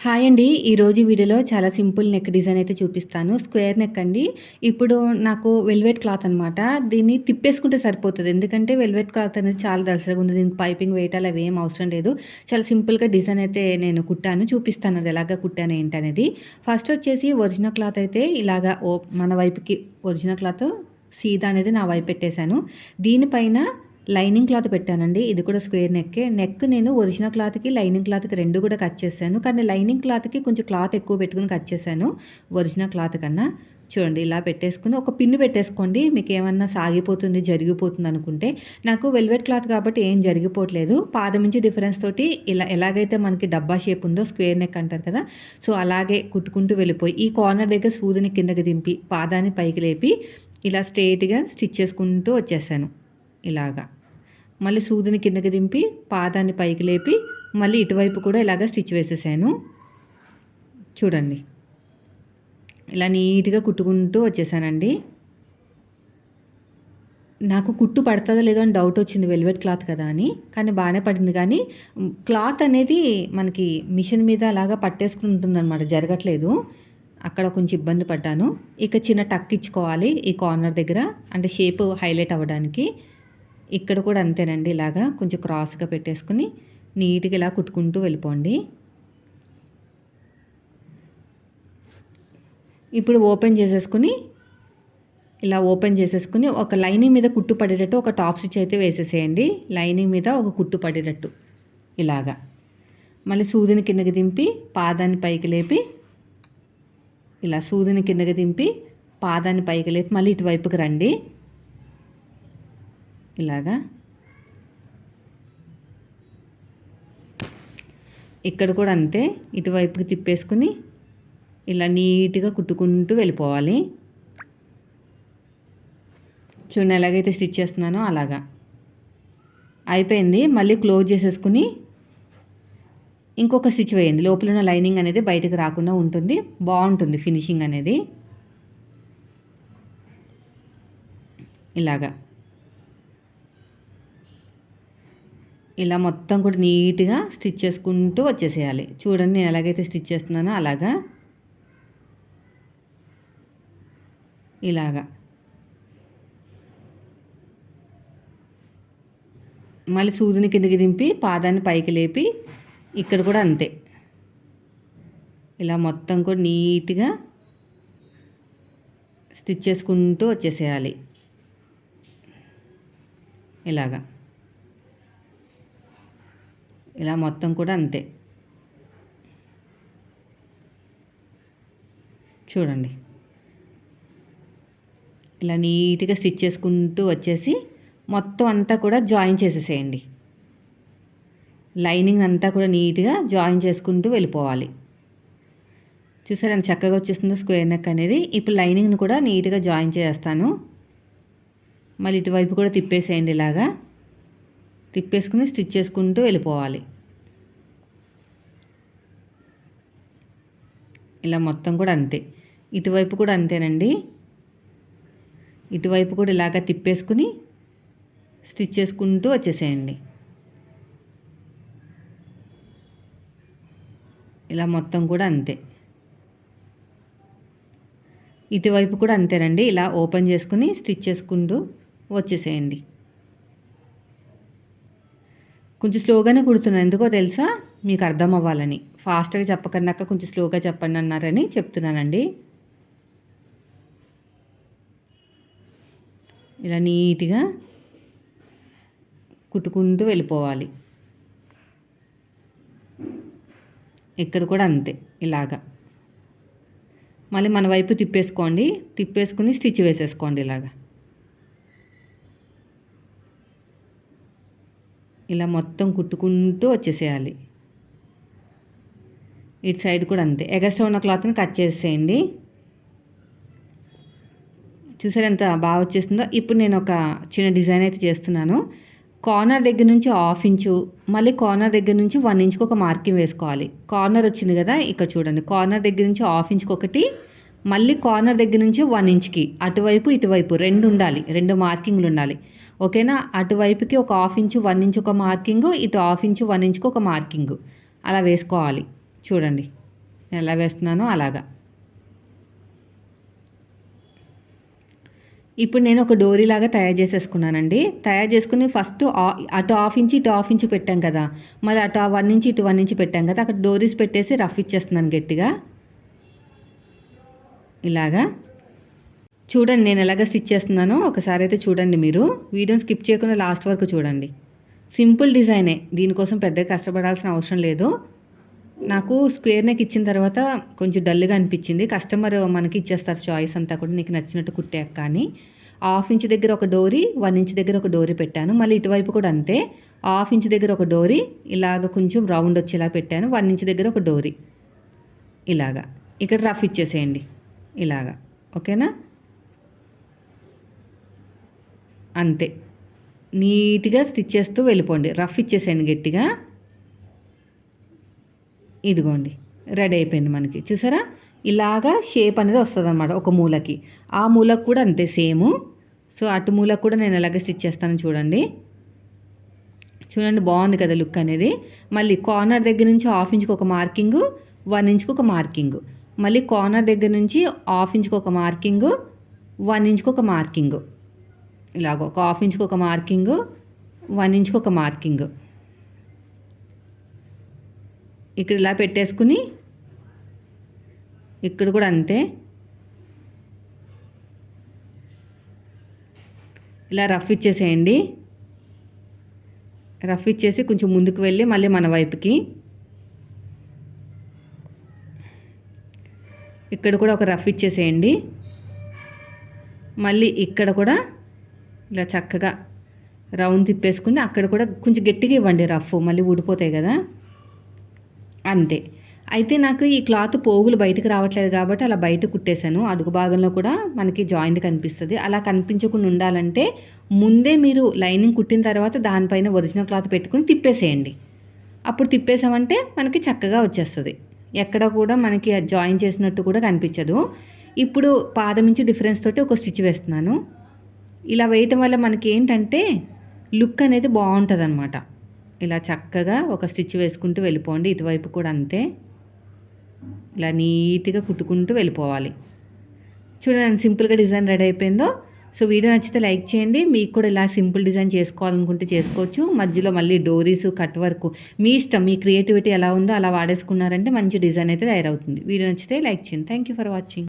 Hi అండి. ఈరోజు వీడియోలో చాలా సింపుల్ నెక్ డిజైన్ అయితే చూపిస్తాను. స్క్వేర్ నెక్ అండి. ఇప్పుడు నాకు వెల్వెట్ క్లాత్ అనమాట దీన్ని తిప్పేసుకుంటే సరిపోతుంది. ఎందుకంటే వెల్వెట్ క్లాత్ అనేది చాలా దసరగా ఉంది. దీనికి పైపింగ్ వేయటాలు అవి ఏం అవసరం లేదు. చాలా సింపుల్గా డిజైన్ అయితే నేను కుట్టాను. చూపిస్తాను అది ఎలాగ కుట్టాను ఏంటనేది ఫస్ట్ వచ్చేసి ఒరిజినల్ క్లాత్ అయితే ఇలాగా ఓ మన వైపుకి ఒరిజినల్ క్లాత్ సీదా అనేది నా వైపు పెట్టేశాను. దీనిపైన లైనింగ్ క్లాత్ పెట్టానండి. ఇది కూడా స్క్వేర్ నెక్కే నెక్ నేను ఒరిజినల్ క్లాత్కి లైనింగ్ క్లాత్కి రెండు కూడా కట్ చేశాను. కానీ లైనింగ్ క్లాత్కి కొంచెం క్లాత్ ఎక్కువ పెట్టుకుని కట్ చేశాను. ఒరిజినల్ క్లాత్ కన్నా. చూడండి ఇలా పెట్టేసుకుని ఒక పిన్ను పెట్టేసుకోండి. మీకు ఏమన్నా సాగిపోతుంది జరిగిపోతుంది అనుకుంటే. నాకు వెల్వెట్ క్లాత్ కాబట్టి ఏం జరిగిపోవట్లేదు. పాదం నుంచి డిఫరెన్స్ తోటి ఇలా ఎలాగైతే మనకి డబ్బా షేప్ ఉందో స్క్వేర్ నెక్ అంటారు కదా. సో అలాగే కుట్టుకుంటూ వెళ్ళిపోయి ఈ కార్నర్ దగ్గర సూదిని కిందకి దింపి పాదాన్ని పైకి లేపి ఇలా స్ట్రేట్గా స్టిచ్ చేసుకుంటూ వచ్చేసాను. ఇలాగా. మళ్ళీ సూదిని కిందకి దింపి పాదాన్ని పైకి లేపి మళ్ళీ ఇటువైపు కూడా ఇలాగ స్టిచ్ వేసేసాను. చూడండి. ఇలా నీట్గా కుట్టుకుంటూ వచ్చేసానండి. నాకు కుట్టు పడుతుందో లేదో అని డౌట్ వచ్చింది వెల్వెట్ క్లాత్ కదా అని. కానీ బాగానే పడింది. కానీ క్లాత్ అనేది మనకి మిషన్ మీద అలాగా పట్టేసుకుని ఉంటుందన్నమాట. జరగట్లేదు. అక్కడ కొంచెం ఇబ్బంది పడ్డాను. ఇక చిన్న టక్ ఇచ్చుకోవాలి ఈ కార్నర్ దగ్గర. అంటే షేప్ హైలైట్ అవ్వడానికి. ఇక్కడ కూడా అంతేనండి. ఇలాగా కొంచెం క్రాస్గా పెట్టేసుకుని నీట్గా ఇలా కుట్టుకుంటూ వెళ్ళిపోండి. ఇప్పుడు ఓపెన్ చేసేసుకుని ఇలా ఓపెన్ చేసేసుకుని ఒక లైనింగ్ మీద కుట్టు పడేటట్టు ఒక టాప్ స్టిచ్ అయితే వేసేసేయండి. లైనింగ్ మీద ఒక కుట్టు పడేటట్టు ఇలాగా. మళ్ళీ సూదిని కిందకి దింపి పాదాన్ని పైకి లేపి ఇలా సూదిని కిందకి దింపి పాదాన్ని పైకి లేపి మళ్ళీ ఇటువైపుకి రండి. ఇలాగా. ఇక్కడ కూడా అంతే ఇటువైపుకి తిప్పేసుకుని ఇలా నీట్గా కుట్టుకుంటూ వెళ్ళిపోవాలి. చూడండి ఎలాగైతే స్టిచ్ చేస్తున్నానో అలాగా. అయిపోయింది మళ్ళీ క్లోజ్ చేసేసుకుని ఇంకొక స్టిచ్ వేయండి. లోపల ఉన్న లైనింగ్ అనేది బయటకు రాకుండా ఉంటుంది బాగుంటుంది ఫినిషింగ్ అనేది. ఇలాగా. ఇలా మొత్తం కూడా నీట్గా స్టిచ్ చేసుకుంటూ వచ్చేసేయాలి. చూడండి నేను ఎలాగైతే స్టిచ్ చేస్తున్నానో అలాగా. ఇలాగా. మళ్ళీ సూదిని కిందకి దింపి పాదాన్ని పైకి లేపి ఇక్కడ కూడా అంతే. ఇలా మొత్తం కూడా నీట్గా స్టిచ్ చేసుకుంటూ వచ్చేసేయాలి. ఇలాగా. ఇలా మొత్తం కూడా అంతే. చూడండి. ఇలా నీట్గా స్టిచ్ చేసుకుంటూ వచ్చేసి మొత్తం అంతా కూడా జాయిన్ చేసేసేయండి. లైనింగ్ అంతా కూడా నీట్గా జాయిన్ చేసుకుంటూ వెళ్ళిపోవాలి. చూసారు చక్కగా వచ్చేస్తుందో స్క్వేర్ నెక్ అనేది. ఇప్పుడు లైనింగ్ని కూడా నీట్గా జాయిన్ చేస్తాను. మళ్ళీ ఇటువైపు కూడా తిప్పేసేయండి ఇలాగా. తిప్పేసుకుని స్టిచ్ చేసుకుంటూ వెళ్ళిపోవాలి. ఇలా మొత్తం కూడా అంతే. ఇటువైపు కూడా అంతేనండి. ఇటువైపు కూడా ఇలాగ తిప్పేసుకుని స్టిచ్ చేసుకుంటూ వచ్చేసేయండి. ఇలా మొత్తం కూడా అంతే. ఇటువైపు కూడా అంతేనండి. ఇలా ఓపెన్ చేసుకుని స్టిచ్ చేసుకుంటూ వచ్చేసేయండి. కొంచెం స్లోగానే కుడుతున్నాను. ఎందుకో తెలుసా? మీకు అర్థం అవ్వాలని. ఫాస్ట్గా చెప్పకన్నాక కొంచెం స్లోగా చెప్పండి అన్నారని చెప్తున్నానండి. ఇలా నీట్గా కుట్టుకుంటూ వెళ్ళిపోవాలి. ఇక్కడ కూడా అంతే ఇలాగా. మళ్ళీ మన వైపు తిప్పేసుకోండి. తిప్పేసుకుని స్టిచ్ వేసేసుకోండి ఇలాగా. ఇలా మొత్తం కుట్టుకుంటూ వచ్చేసేయాలి. ఇటు సైడ్ కూడా అంతే. ఎగస్ట్రా ఉన్న క్లాత్ని కట్ చేసేయండి. చూసారు ఎంత బాగా వచ్చేస్తుందో? ఇప్పుడు నేను ఒక చిన్న డిజైన్ అయితే చేస్తున్నాను. కార్నర్ దగ్గర నుంచి హాఫ్ ఇంచు మళ్ళీ కార్నర్ దగ్గర నుంచి వన్ ఇంచుకి ఒక మార్కింగ్ వేసుకోవాలి. కార్నర్ వచ్చింది కదా ఇక్కడ చూడండి. కార్నర్ దగ్గర నుంచి హాఫ్ ఇంచుకి ఒకటి మళ్ళీ కార్నర్ దగ్గర నుంచి వన్ ఇంచ్కి అటువైపు ఇటువైపు రెండు ఉండాలి. రెండు మార్కింగ్లు ఉండాలి. ఓకేనా? అటువైపుకి ఒక హాఫ్ ఇంచు వన్ ఇంచ్ ఒక మార్కింగ్ ఇటు హాఫ్ ఇంచు వన్ ఇంచుకి ఒక మార్కింగ్ అలా వేసుకోవాలి. చూడండి. నేను ఎలా వేస్తున్నానో అలాగా. ఇప్పుడు నేను ఒక డోరీ లాగా తయారు చేసేసుకున్నానండి. తయారు చేసుకుని ఫస్ట్ అటు హాఫ్ ఇంచ్ ఇటు హాఫ్ ఇంచ్ పెట్టాం కదా. మరి అటు వన్ ఇంచ్ ఇటు వన్ ఇంచ్ పెట్టాం కదా. అక్కడ డోరీస్ పెట్టేసి రఫ్ ఇచ్చేస్తున్నాను గట్టిగా. ఇలాగా. చూడండి నేను ఎలాగ స్టిచ్ చేస్తున్నానో ఒకసారి అయితే చూడండి మీరు. వీడియోని స్కిప్ చేయకుండా లాస్ట్ వరకు చూడండి. సింపుల్ డిజైనే దీనికోసం పెద్దగా కష్టపడాల్సిన అవసరం లేదు. నాకు స్క్వేర్ నెక్ ఇచ్చిన తర్వాత కొంచెం డల్గా అనిపించింది. కస్టమర్ మనకి ఇచ్చేస్తారు చాయిస్ అంతా కూడా నీకు నచ్చినట్టు కుట్టే కానీ. హాఫ్ ఇంచ్ దగ్గర ఒక డోరీ వన్ ఇంచ్ దగ్గర ఒక డోరీ పెట్టాను. మళ్ళీ ఇటువైపు కూడా అంతే. హాఫ్ ఇంచ్ దగ్గర ఒక డోరీ ఇలాగ కొంచెం రౌండ్ వచ్చేలా పెట్టాను. వన్ ఇంచ్ దగ్గర ఒక డోరీ. ఇలాగా. ఇక్కడ రఫ్ ఇచ్చేసేయండి. ఇలాగా. ఓకేనా? అంతే. నీట్గా స్టిచ్ చేస్తూ వెళ్ళిపోండి. రఫ్ ఇచ్చేసేయండి గట్టిగా. ఇదిగోండి. రెడీ అయిపోయింది మనకి. చూసారా? ఇలాగా షేప్ అనేది వస్తుంది అనమాట ఒక మూలకి. ఆ మూలకు కూడా అంతే సేము. సో అటు మూలకు కూడా నేను ఎలాగ స్టిచ్ చేస్తాను చూడండి. చూడండి బాగుంది కదా లుక్ అనేది. మళ్ళీ కార్నర్ దగ్గర నుంచి హాఫ్ ఇంచ్కి ఒక మార్కింగ్ వన్ ఇంచ్కి ఒక మార్కింగ్. మళ్ళీ కార్నర్ దగ్గర నుంచి హాఫ్ ఇంచ్కి ఒక మార్కింగ్ వన్ ఇంచ్కి ఒక మార్కింగ్ ఇలాగ ఒక హాఫ్ ఇంచ్కి ఒక మార్కింగ్ వన్ ఇంచ్కి ఒక మార్కింగ్ ఇక్కడ ఇలా పెట్టేసుకుని ఇక్కడ కూడా అంతే. ఇలా రఫ్ ఇచ్చేసేయండి. రఫ్ ఇచ్చేసి కొంచెం ముందుకు వెళ్ళి మళ్ళీ మన వైపుకి. ఇక్కడ కూడా ఒక రఫ్ ఇచ్చేసేయండి. మళ్ళీ ఇక్కడ కూడా ఇలా చక్కగా రౌండ్ తిప్పేసుకుని అక్కడ కూడా కొంచెం గట్టిగా ఇవ్వండి రఫ్ మళ్ళీ ఊడిపోతాయి కదా. అంతే. అయితే నాకు ఈ క్లాత్ పోగులు బయటకు రావట్లేదు కాబట్టి అలా బయట కుట్టేశాను. అడుగు భాగంలో కూడా మనకి జాయింట్ కనిపిస్తుంది. అలా కనిపించకుండా ఉండాలంటే ముందే మీరు లైనింగ్ కుట్టిన తర్వాత దానిపైన ఒరిజినల్ క్లాత్ పెట్టుకుని తిప్పేసేయండి. అప్పుడు తిప్పేసామంటే మనకి చక్కగా వచ్చేస్తుంది. ఎక్కడ కూడా మనకి జాయిన్ చేసినట్టు కూడా కనిపించదు. ఇప్పుడు పాదం నుంచి డిఫరెన్స్ తోటి ఒక స్టిచ్ వేస్తున్నాను. ఇలా వేయటం వల్ల మనకి ఏంటంటే లుక్ అనేది బాగుంటుంది అనమాట ఇలా చక్కగా ఒక స్టిచ్ వేసుకుంటూ వెళ్ళిపోండి. ఇటువైపు కూడా అంతే. ఇలా నీట్గా కుట్టుకుంటూ వెళ్ళిపోవాలి. చూడండి సింపుల్గా డిజైన్ రెడీ అయిపోయిందో. సో వీడియో నచ్చితే లైక్ చేయండి. మీకు కూడా ఇలా సింపుల్ డిజైన్ చేసుకోవాలనుకుంటే చేసుకోవచ్చు. మధ్యలో మళ్ళీ డోరీస్ కట్ వర్క్ మీ ఇష్టం మీ క్రియేటివిటీ ఎలా ఉందో అలా వాడేసుకున్నారంటే మంచి డిజైన్ అయితే తయారవుతుంది. వీడియో నచ్చితే లైక్ చేయండి. Thank you for watching